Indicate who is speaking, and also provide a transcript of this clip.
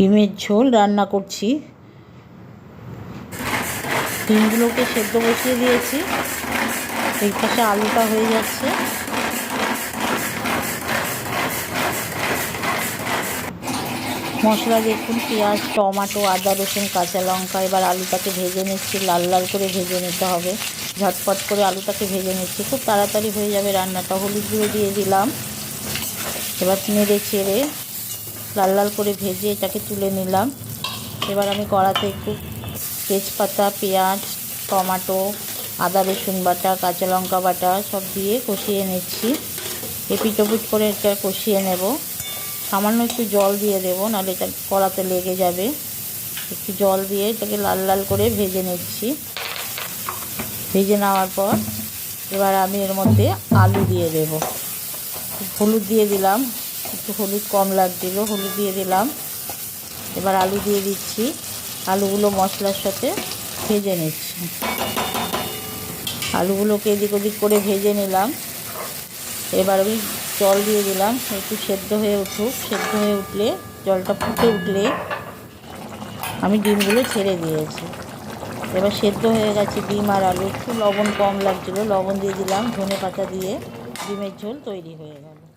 Speaker 1: ডিমের ঝোল রান্না করছি। ডিমগুলোকে সেদ্ধ বসিয়ে দিয়েছি। এই পাশে আলুটা হয়ে যাচ্ছে। মশলা দেখুন, পেঁয়াজ, টমাটো, আদা, রসুন, কাঁচা লঙ্কা, এবার আলুটাকে ভেজে নিচ্ছি। লাল লাল করে ভেজে নিতে হবে। ঝটপট করে আলুটাকে ভেজে নিচ্ছি। খুব তাড়াতাড়ি হয়ে যাবে রান্নাটা। হলুদ গুঁড়ো দিয়ে দিলাম। এবার নেড়ে চেড়ে লাল লাল করে ভেজে এটাকে তুলে নিলাম। এবার আমি কড়াতে একটু তেজপাতা, পেঁয়াজ, টমাটো, আদা, রসুন বাটা, কাঁচা লঙ্কা বাটা সব দিয়ে কষিয়ে নিচ্ছি। এপিট ওপিট করে এটা কষিয়ে নেব। সামান্য একটু জল দিয়ে দেবো, নাহলে এটা কড়াতে লেগে যাবে। একটু জল দিয়ে এটাকে লাল লাল করে ভেজে নিচ্ছি। ভেজে নেওয়ার পর এবার আমি এর মধ্যে আলু দিয়ে দেব। হলুদ দিয়ে দিলাম। একটু হলুদ কম লাগছিল, হলুদ দিয়ে দিলাম। এবার আলু দিয়ে দিচ্ছি। আলুগুলো মশলার সাথে ভেজে নিচ্ছি। আলুগুলোকে এদিক ওদিক করে ভেজে নিলাম। এবার আমি জল দিয়ে দিলাম। একটু সেদ্ধ হয়ে উঠুক। সেদ্ধ হয়ে উঠলে, জলটা ফুটে উঠলে আমি ডিমগুলো ছেড়ে দিয়েছি। এবার সেদ্ধ হয়ে গেছে ডিম আর আলু। একটু লবণ কম লাগছিল। লবণ দিয়ে দিলাম। ধনে পাতা দিয়ে ডিমের ঝোল তৈরি হয়ে গেল।